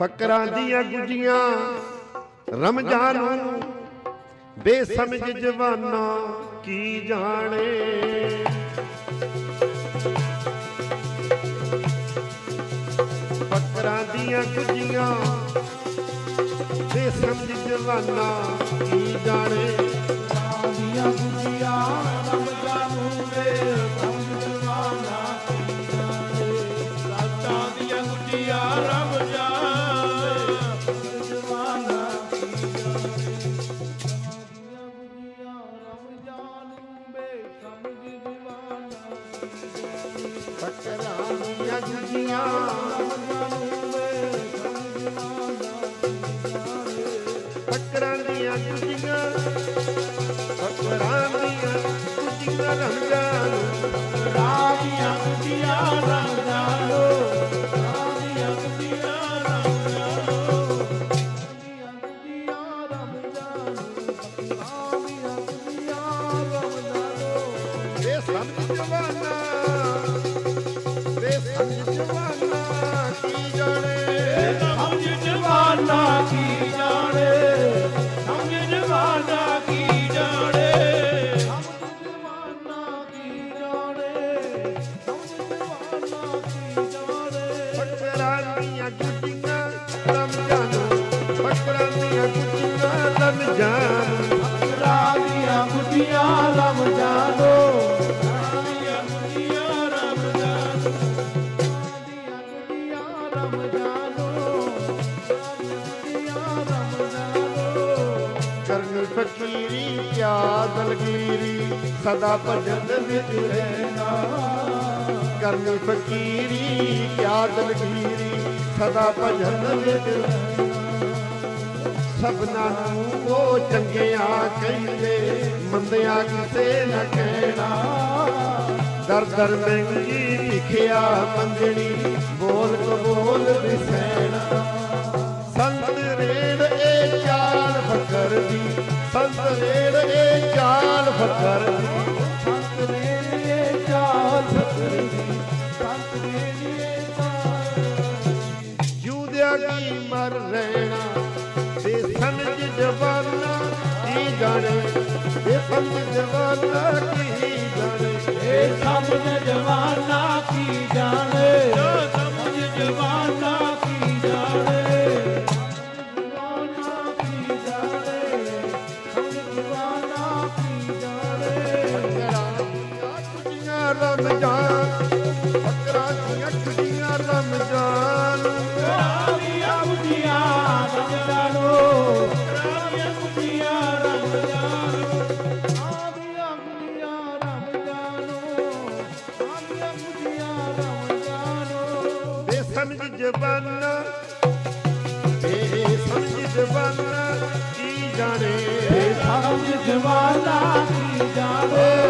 ਫਕਰਾਂ ਦੀਆਂ ਗੁਜੀਆਂ। ਰਮਜ਼ਾਨ ਨੂੰ ਬੇਸਮਝ ਜਵਾਨਾ ਕੀ ਜਾਣੇ? ਫਕਰਾਂ ਦੀਆਂ ਗੁਜੀਆਂ। ਬੇਸਮਝ ਜਵਾਨਾ ਕੀ ਜਾਣੇ? ਰਮਜ਼ਾਨ ਰਾਦੀਆਂ ਗੁਜੀਆਂ ਰਮਜ਼ਾਨ ਰਾਦੀਆਂ ਗੁਜੀਆਂ ਰਮਜ਼ਾਨ ਰਾਦੀਆਂ ਗੁਜੀਆਂ ਰਮਜ਼ਾਨ ਰਾਦੀਆਂ ਗੁਜੀਆਂ ਰਮਜ਼ਾਨ ਵੇ ਸਮਝ ਜਵਾਨਾ। ਵੇ ਸਮਝ ਕੀ ਜਾਣੇ ਕੀ ਜਾਣੇ? ਦੀਆਂ ਗੁੱਡੀਆਂ ਰਮ ਕਰਨੀ ਫਕੀਰੀ ਕਿਆ ਦਲਗੀਰੀ ਸਦਾ ਭਜਨ ਵਿੱਚ ਰਹਿਣਾ। ਕਰਨੀ ਫਕੀਰੀ ਕਿਆ ਦਲਗੀਰੀ ਸਦਾ ਭਜਨ ਵਿੱਚ ਰਹਿਣਾ। ਸਭਨਾ ਨੂੰ ਉਹ ਚੰਗਿਆ ਕਹਿੰਦੇ, ਮੰਦਿਆ ਕਿਸੇ ਨਾ ਕਹਿਣਾ। ਦਰ ਦਰ ਮਹਿੰਗੀ ਲਿਖਿਆ ਮੰਗਣੀ ਬੋਲ ਕਬੋਲ ਵਿਸੈਣਾ ਫਕਰ ਦੀ ਸੰਤ ਨੇ ਇਹ ਚਾਲ ਫਕਰ ਦੀ ਸੰਤ ਨੇ ਇਹ ਚਾਲ ਜੂਦਿਆ ਕੀ ਮਰ ਰਹਿਣਾ ਤੇ ਸਮਝ ਜਵਾਨਾ ਕੀ ਜਾਣੇ ਇਹ ਸਮਝ ਜਵਾਨਾ ਕੀ ਜਾਣੇ। ਇਹ ਸਮਝ ਜਵਾਨਾ ਕੀ ਰਮਜ਼ਾਨ ਫਕਰਾਂ ਦੀਆਂ ਕੁੜੀਆਂ ਰਮਜ਼ਾਨ ਰਾਵੀਆਂ ਬੁੱਧੀਆਂ ਰਮਜ਼ਾਨੋ ਰਾਵੀਆਂ ਬੁੱਧੀਆਂ ਰਮਜ਼ਾਨੋ ਰਾਵੀਆਂ ਬੁੱਧੀਆਂ ਰਮਜ਼ਾਨੋ ਰਾਵੀਆਂ ਬੁੱਧੀਆਂ ਰਮਜ਼ਾਨੋ ਕੀ ਜਾਣੇ? ਸਮਝ ਜਵਾਨਾ ਕੀ ਜਾਣੇ?